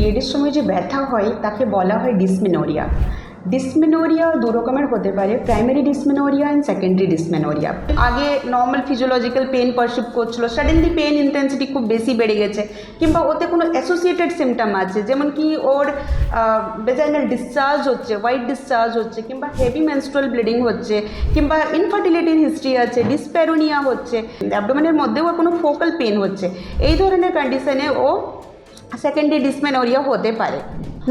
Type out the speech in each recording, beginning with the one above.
পিরিয়ডের সময় যে ব্যথা হয়, তাকে বলা হয় ডিসমেনোরিয়া। ডিসমেনোরিয়া দু রকমের হতে পারে, primary dysmenorrhoea and secondary dysmenorrhoea. আগে নর্মাল ফিজিওলজিক্যাল পেন পারসিভ করছিল সাডেনলি পেন ইন্টেন্সিটি খুব বেশি বেড়ে গেছে, কিংবা ওতে কোনো অ্যাসোসিয়েটেড সিমটম আছে, যেমন কি ওর বেজাইনাল ডিসচার্জ হচ্ছে হোয়াইট ডিসচার্জ হচ্ছে, কিংবা হেভি মেনস্ট্রুয়াল ব্লিডিং হচ্ছে, কিংবা ইনফার্টিলিটির হিস্ট্রি আছে ডিসপ্যারোনিয়া হচ্ছে অ্যাবডোমেনের মধ্যেও কোনো ফোকাল পেন হচ্ছে। এই ধরনের কন্ডিশনে ও সেকেন্ডারি ডিসমেনোরিয়া হতে পারে।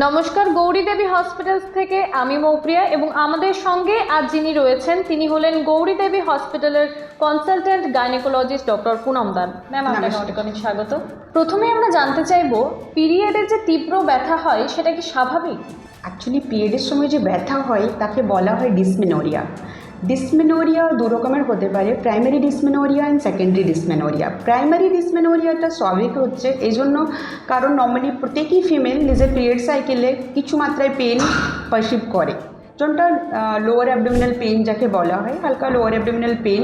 নমস্কার গৌরী দেবী হসপিটালস থেকে আমি মৌপ্রিয়া এবং আমাদের সঙ্গে আজ যিনি রয়েছেন তিনি হলেন গৌরী দেবী হসপিটালের কনসালটেন্ট গাইনোকোলজিস্ট ডক্টর পুনম দান ম্যাম আপনাকে অনেক স্বাগত। প্রথমে আমরা জানতে চাইব পিরিয়ডের যে তীব্র ব্যথা হয় সেটা কি স্বাভাবিক? অ্যাকচুয়ালি পিরিয়ডের সময় যে ব্যথা হয় তাকে বলা হয় ডিসমেনোরিয়া ডিসমেনোরিয়া দু রকমের হতে পারে primary dysmenorrhea and secondary dysmenorrhea primary ডিসমেনোরিয়াটা স্বাভাবিক হচ্ছে এই জন্য কারণ নর্মালি প্রত্যেকই ফিমেল নিজের পিরিয়ড সাইকেলে কিছু মাত্রায় পেন পারসিভ করে। যেমনটা লোয়ার অ্যাবডোমিনাল পেন যাকে বলা হয়, হালকা লোয়ার অ্যাবডোমিনাল পেন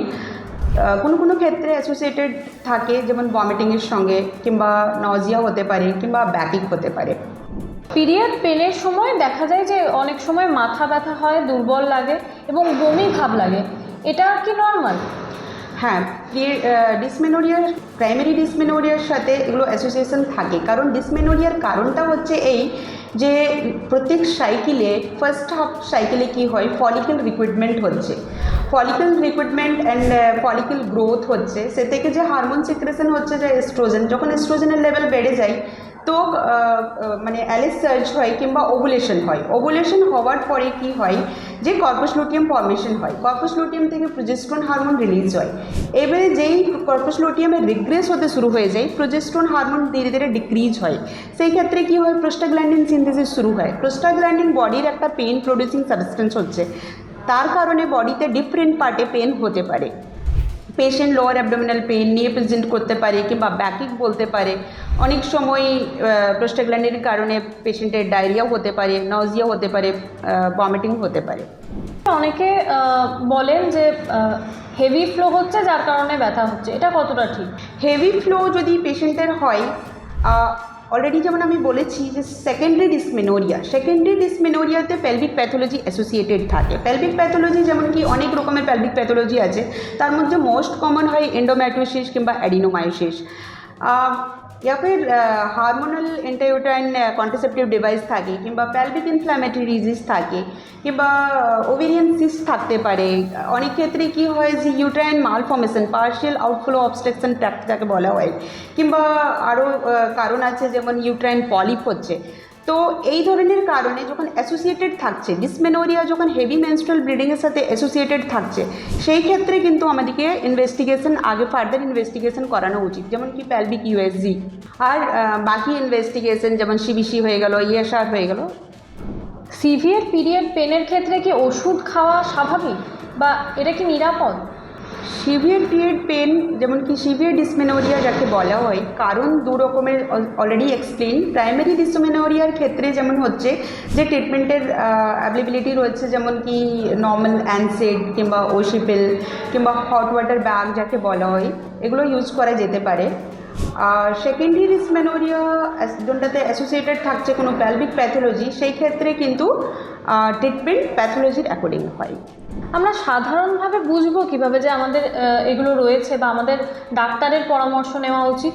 কোনো কোনো ক্ষেত্রে অ্যাসোসিয়েটেড থাকে, যেমন ভমিটিংয়ের সঙ্গে, কিংবা নজিয়া হতে পারে, কিংবা ব্যাকিক হতে পারে। পিরিয়ড পেনের সময় দেখা যায় যে অনেক সময় মাথা ব্যথা হয়, দুর্বল লাগে এবং বমি ভাব লাগে। এটা কি নর্মাল হ্যাঁ ডিসমেনোরিয়ার প্রাইমারি ডিসমেনোরিয়ার সাথে এগুলো অ্যাসোসিয়েশন থাকে। কারণ ডিসমেনোরিয়ার কারণটা হচ্ছে এই যে প্রত্যেক সাইকেলে ফার্স্ট হাফ সাইকেলে কি হয়? ফলিকেল রিক্রুটমেন্ট হচ্ছে। Follicle recruitment and follicle growth হচ্ছে। সে থেকে যে হারমোন সিক্রেশন হচ্ছে যে এস্ট্রোজেন যখন এস্ট্রোজেনের লেভেল বেড়ে যায় তো মানে অ্যালিস সার্চ হয় কিংবা ওভুলেশন হয়। ওভুলেশন হওয়ার পরে কি হয় যে কর্পাস লুটিয়াম ফর্মেশন হয়। কর্পাস লুটিয়াম থেকে প্রজেস্ট্রন হারমোন রিলিজ হয়। এবারে যেই কর্পাস লুটিয়ামের রিগ্রেস হতে শুরু হয়ে যায় প্রজেস্ট্রন হারমোন ধীরে ধীরে ডিক্রিজ হয়। সেই ক্ষেত্রে কি হয়? প্রোস্টাগ্ল্যান্ডিন সিনথেসিস শুরু হয়। প্রোস্টাগ্ল্যান্ডিন বডির একটা পেন প্রডিউসিং সাবস্টেন্স হচ্ছে। তার কারণে বডিতে ডিফারেন্ট পার্টে পেন হতে পারে। পেশেন্ট লোয়ার অ্যাবডোমিনাল পেন নিয়ে প্রেজেন্ট করতে পারে কিংবা ব্যাকিক বলতে পারে। অনেক সময় প্রোস্টাগ্ল্যান্ডের কারণে পেশেন্টের ডায়রিয়াও হতে পারে নজিয়া হতে পারে ভমিটিং হতে পারে। অনেকে বলেন যে হেভি ফ্লো হচ্ছে যার কারণে ব্যথা হচ্ছে। এটা কতটা ঠিক? হেভি ফ্লো যদি পেশেন্টের হয় অলরেডি যেমন আমি বলেছি যে সেকেন্ডারি ডিসমেনোরিয়া সেকেন্ডারি ডিসমেনোরিয়াতে প্যালভিক প্যাথোলজি অ্যাসোসিয়েটেড থাকে। পেলভিক প্যাথোলজি যেমন কি অনেক রকমের পেলভিক প্যাথোলজি আছে, তার মধ্যে মোস্ট কমন হয় এন্ডোম্যাটোসিস কিংবা অ্যাডিনোমায়োসিস या फिर হারমোনাল এন্টাইউটাইন কন্ট্রাসেপটিভ ডিভাইস থাকে কিংবা প্যালভিক ইনফ্ল্যামেটরি ডিজিজ থাকে কিংবা ওভেরিয়ান সিস্ট থাকতে পারে অনেক ক্ষেত্রে কি হয় যে uterine malformation partial outflow obstruction tract যাকে বলা হয় কিংবা আরও কারণ আছে যেমন ইউট্রাইন পলিপ হচ্ছে তো এই ধরনের কারণে যখন অ্যাসোসিয়েটেড থাকছে ডিসমেনোরিয়া যখন হেভি মেনস্ট্রাল ব্লিডিংয়ের সাথে অ্যাসোসিয়েটেড থাকছে, সেই ক্ষেত্রে কিন্তু আমাদেরকে ইনভেস্টিগেশন আগে ফার্দার ইনভেস্টিগেশন করানো উচিত। যেমন কি প্যালভিক ইউএসজি আর বাকি ইনভেস্টিগেশন যেমন সিবিসি হয়ে গেল ইএসআর হয়ে গেল। সিভিয়ার পিরিয়ড পেনের ক্ষেত্রে কি ওষুধ খাওয়া স্বাভাবিক? বা এটা কি নিরাপদ? সিভিয়ার পিরিয়ড পেন যেমন কি সিভিয়ার ডিসমেনোরিয়া যাকে বলা হয়, কারণ দু রকমের অলরেডি এক্সপ্লেন প্রাইমারি ডিসমেনোরিয়ার ক্ষেত্রে যেমন হচ্ছে, যে ট্রিটমেন্টের অ্যাভেলেবিলিটি রয়েছে, যেমন কি নর্মাল অ্যানসেড কিংবা ওশিপেল কিংবা হট ওয়াটার ব্যাগ যাকে বলা হয়, এগুলো ইউজ করা যেতে পারে। আর সেকেন্ডারি ডিসমেনোরিয়া যোনটাতে অ্যাসোসিয়েটেড থাকছে কোনো প্যালভিক প্যাথোলজি সেই ক্ষেত্রে কিন্তু ট্রিটমেন্ট প্যাথোলজির অ্যাকর্ডিং হয়। আমরা সাধারণভাবে বুঝব কীভাবে যে আমাদের এগুলো রয়েছে বা আমাদের ডাক্তারের পরামর্শ নেওয়া উচিত।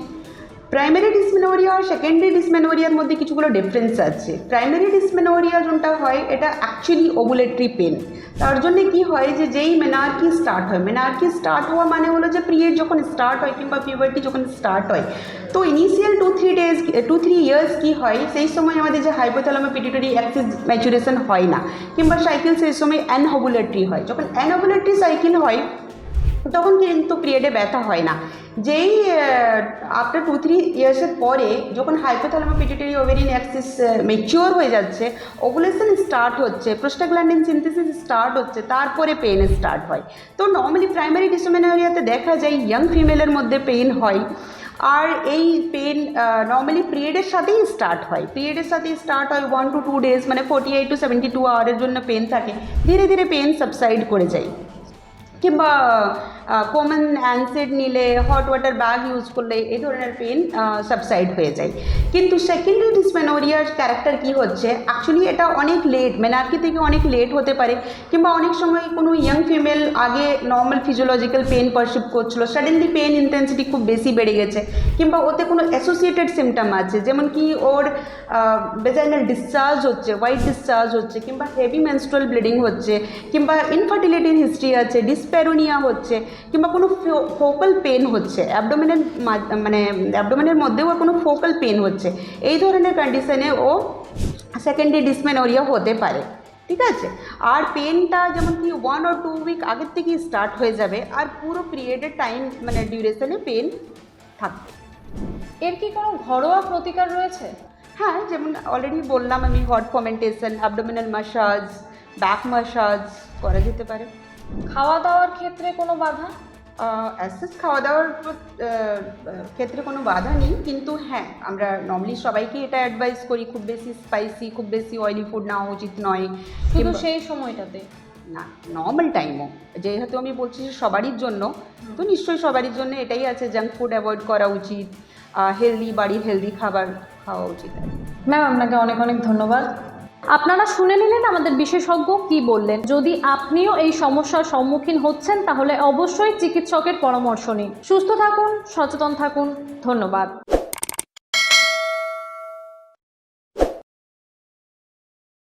প্রাইমারি ডিসমেনোরিয়া আর সেকেন্ডারি ডিসমেনোরিয়ার মধ্যে কিছুগুলো ডিফারেন্স আছে। প্রাইমারি ডিসমেনোরিয়া যোনটা হয়, এটা অ্যাকচুয়ালি ওভুলেটরি পেন তার জন্য কি হয় যে, যেই মেনার্কি স্টার্ট হয় মেনার্কি স্টার্ট হওয়া মানে হলো যে পিরিয়ড যখন স্টার্ট হয় কিংবা পিউবার্টি যখন স্টার্ট হয়। তো initial two three days two three years কী হয়, সেই সময় আমাদের যে হাইপোথ্যালামো পিটিটরি অ্যাক্সিস ম্যাচুরেশন হয় না, কিংবা সাইকেল সেই সময় অ্যানহবুলেটরি হয়। যখন অ্যানহবুলেটরি সাইকেল হয়, তখন কিন্তু পিরিয়ডে ব্যথা হয় না। যেই আফটার টু থ্রি ইয়ার্সের পরে যখন hypothalamo pituitary ovarian axis mature হয়ে যাচ্ছে ওগুলেশন স্টার্ট হচ্ছে প্রোস্টাগ্ল্যান্ডিন সিনথেসিস স্টার্ট হচ্ছে, তারপরে পেন স্টার্ট হয়। তো নর্মালি প্রাইমারি ডিসোমেনোরিয়াতে দেখা যায় ইয়াং ফিমেলের মধ্যে পেন হয়। আর এই পেন নর্মালি পিরিয়ডের সাথেই স্টার্ট হয়। পিরিয়ডের সাথেই স্টার্ট হয় ওয়ান টু টু ডেজ মানে forty eight to seventy two আওয়ারের জন্য পেন থাকে। ধীরে ধীরে পেন সাবসাইড করে যায়। কিংবা কমন অ্যানসেড নিলে হট ওয়াটার ব্যাগ ইউজ করলে, এই ধরনের পেন সাবসাইড হয়ে যায়। কিন্তু সেকেন্ডারি ডিসমেনোরিয়ার ক্যারেক্টার কি হচ্ছে? অ্যাকচুয়ালি এটা অনেক লেট মেনার্কি থেকে অনেক লেট হতে পারে। কিংবা অনেক সময় কোনো ইয়াং ফিমেল আগে নর্মাল ফিজিওলজিক্যাল পেন পারসিভ করছিল সাডেনলি পেন ইন্টেন্সিটি খুব বেশি বেড়ে গেছে। কিংবা ওতে কোনো অ্যাসোসিয়েটেড সিমটম আছে, যেমন কি ওর বেজাইনাল ডিসচার্জ হচ্ছে হোয়াইট ডিসচার্জ হচ্ছে, কিংবা হেভি মেনস্ট্রাল ব্লিডিং হচ্ছে, কিংবা ইনফার্টিলিটির হিস্ট্রি আছে ডিসপ্যারোনিয়া হচ্ছে কিংবা কোনো ফোকাল পেন হচ্ছে অ্যাবডোমেনের মানে অ্যাবডোমেনের মধ্যেও কোনো ফোকাল পেন হচ্ছে এই ধরনের কন্ডিশনে ও সেকেন্ডারি ডিসমেনোরিয়া হতে পারে ঠিক আছে? আর পেনটা যেমন কি ওয়ান অর টু উইক আগের থেকেই স্টার্ট হয়ে যাবে আর পুরো পিরিয়ডের টাইম মানে ডিউরেশনে পেন থাকবে। এর কি কোনো ঘরোয়া প্রতিকার রয়েছে? হ্যাঁ যেমন অলরেডি বললাম আমি hot fomentation abdominal massage back massage করা যেতে পারে। খাওয়া দাওয়ার ক্ষেত্রে কোনো বাধা? অ্যাসেস খাওয়া দাওয়ার ক্ষেত্রে কোনো বাধা নেই কিন্তু হ্যাঁ আমরা নর্মালি সবাইকে এটা অ্যাডভাইস করি খুব বেশি স্পাইসি খুব বেশি অয়েলি ফুড নেওয়া উচিত নয়। কিন্তু সেই সময়টাতে? না নর্মাল টাইমও যেহেতু আমি বলছি যে সবারই জন্য তো নিশ্চয়ই সবারই জন্য এটাই আছে জাঙ্ক ফুড অ্যাভয়েড করা উচিত হেলদি বাড়ির হেলদি খাবার খাওয়া উচিত। ম্যাম আপনাকে অনেক অনেক ধন্যবাদ। আপনারা শুনে নিলেন আমাদের বিশেষজ্ঞ কি বললেন। যদি আপনিও এই সমস্যার সম্মুখীন হচ্ছেন, তাহলে অবশ্যই চিকিৎসকের পরামর্শ নিন। সুস্থ থাকুন, সচেতন থাকুন। ধন্যবাদ।